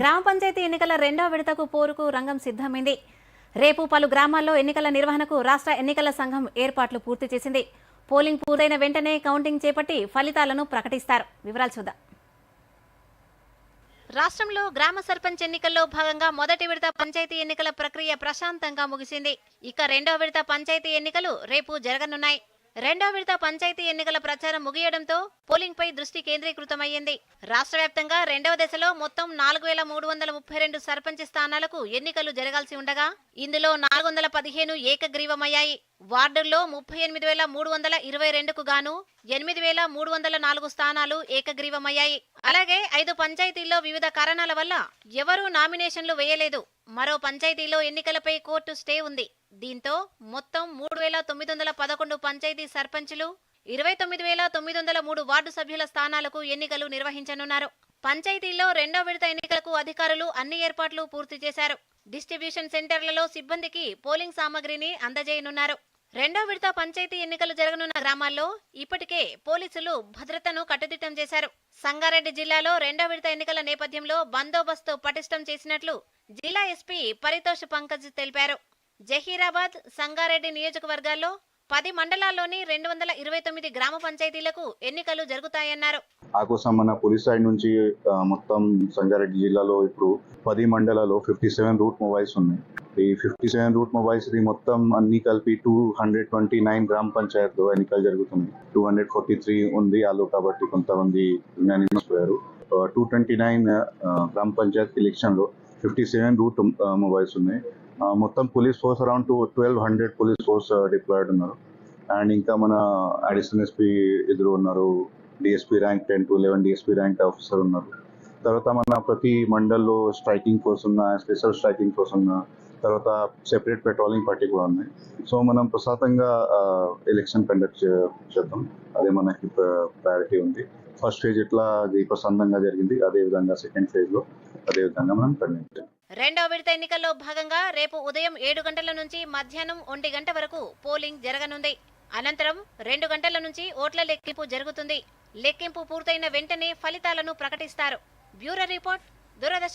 గ్రామ పంచాయతీ ఎన్నికల రెండో విడతకు పోరుకు రంగం సిద్ధమైంది. రేపు పలు గ్రామాల్లో ఎన్నికల నిర్వహణకు రాష్ట్ర ఎన్నికల సంఘం ఏర్పాట్లు పూర్తి చేసింది. పోలింగ్ పూర్తయిన వెంటనే కౌంటింగ్ చేపట్టి ఫలితాలను ప్రకటిస్తారు. వివరాలు చూద్దాం. రాష్ట్రంలో గ్రామ సర్పంచ్ ఎన్నికల్లో భాగంగా మొదటి విడత పంచాయతీ ఎన్నికల ప్రక్రియ ప్రశాంతంగా ముగిసింది. ఇక రెండో విడత పంచాయతీ ఎన్నికలు రేపు జరగనున్నాయి. రెండో విడత పంచాయతీ ఎన్నికల ప్రచారం ముగియడంతో పోలింగ్ పై దృష్టి కేంద్రీకృతమయ్యింది. రాష్ట్ర వ్యాప్తంగా రెండవ దశలో మొత్తం నాలుగు వేల మూడు వందల ముప్పై రెండు సర్పంచ్ స్థానాలకు ఎన్నికలు జరగాల్సి ఉండగా ఇందులో నాలుగు వందల పదిహేను ఏకగ్రీవమయ్యాయి. వార్డుల్లో ముప్పై ఎనిమిది వేల మూడు వందల ఇరవై రెండుకు గాను ఎనిమిది వేల మూడు వందల నాలుగు స్థానాలు ఏకగ్రీవమయ్యాయి. అలాగే ఐదు పంచాయతీల్లో వివిధ కారణాల వల్ల ఎవరూ నామినేషన్లు వేయలేదు. మరో పంచాయతీలో ఎన్నికలపై కోర్టు స్టే ఉంది. దీంతో మొత్తం మూడు వేల తొమ్మిది వందల పదకొండు పంచాయతీ సర్పంచులు ఇరవై తొమ్మిది వేల తొమ్మిది వందల మూడు వార్డు సభ్యుల స్థానాలకు ఎన్నికలు నిర్వహించనున్నారు. పంచాయతీల్లో రెండో విడత ఎన్నికలకు అధికారులు అన్ని ఏర్పాట్లు పూర్తి చేశారు. డిస్ట్రిబ్యూషన్ సెంటర్లలో సిబ్బందికి పోలింగ్ సామగ్రిని అందజేయనున్నారు. రెండో విడత పంచాయతీ ఎన్నికలు జరగనున్న గ్రామాల్లో ఇప్పటికే పోలీసులు భద్రతను కట్టుదిట్టం చేశారు. సంగారెడ్డి జిల్లాలో రెండో విడత ఎన్నికల నేపథ్యంలో బందోబస్తు పటిష్టం చేసినట్లు జిల్లా ఎస్పీ పరితోష్ పంకజ్ తెలిపారు. జహీరాబాద్ సంగారెడ్డి నియోజకవర్గాల్లో పది మండలాల్లోని రెండు వందల ఇరవై తొమ్మిది గ్రామ పంచాయతీలకు ఎన్నికలు జరుగుతాయన్నారు. ఆ కోసం మన పోలీస్ సైడ్ నుంచి మొత్తం సంగారెడ్డి జిల్లాలో ఇప్పుడు పది మండలాల్లో ఫిఫ్టీ సెవెన్ రూట్ మొబైల్స్ ఉన్నాయి. ఈ ఫిఫ్టీ సెవెన్ రూట్ మొబైల్స్ మొత్తం అన్ని కలిపి టూ హండ్రెడ్ ట్వంటీ నైన్ గ్రామ పంచాయత్లో ఎన్నికలు జరుగుతుంది టూ హండ్రెడ్ ఫార్టీ త్రీ ఉంది ఆలో కాబట్టి కొంతమంది పోయారు టూ ట్వంటీ నైన్ గ్రామ పంచాయత్ ఎలక్షన్లో ఫిఫ్టీ సెవెన్ రూట్ మొబైల్స్ ఉన్నాయి. మొత్తం police force around two twelve hundred police force deployed ఉన్నారు. అండ్ ఇంకా మన అడిషనల్ ఎస్పీ ఎదురు ఉన్నారు. DSP rank ten to eleven DSP rank officer ఉన్నారు. తర్వాత మన ప్రతి మండల్లో స్ట్రైకింగ్ ఫోర్స్ ఉన్న స్పెషల్ స్ట్రైకింగ్ ఫోర్స్ ఉన్న తర్వాత సెపరేట్ పెట్రోలింగ్ పార్టీ కూడా ఉన్నాయి. సో మనం ప్రశాంతంగా ఎలక్షన్ కండక్ట్ చేద్దాం. అదే మనకి ప్రయారిటీ ఉంది. ఫస్ట్ ఫేజ్ ఎట్లా అది ప్రశాంతంగా జరిగింది అదే విధంగా సెకండ్ ఫేజ్లో అదేవిధంగా మనం కండక్ట్ రెండో విడత ఎన్నికల్లో భాగంగా రేపు ఉదయం ఏడు గంటల నుంచి మధ్యాహ్నం ఒంటి గంట వరకు పోలింగ్ జరగనుంది. అనంతరం రెండు గంటల నుంచి ఓట్ల లెక్కింపు జరుగుతుంది. లెక్కింపు పూర్తయిన వెంటనే ఫలితాలను ప్రకటిస్తారు. Bureau report Doordarshan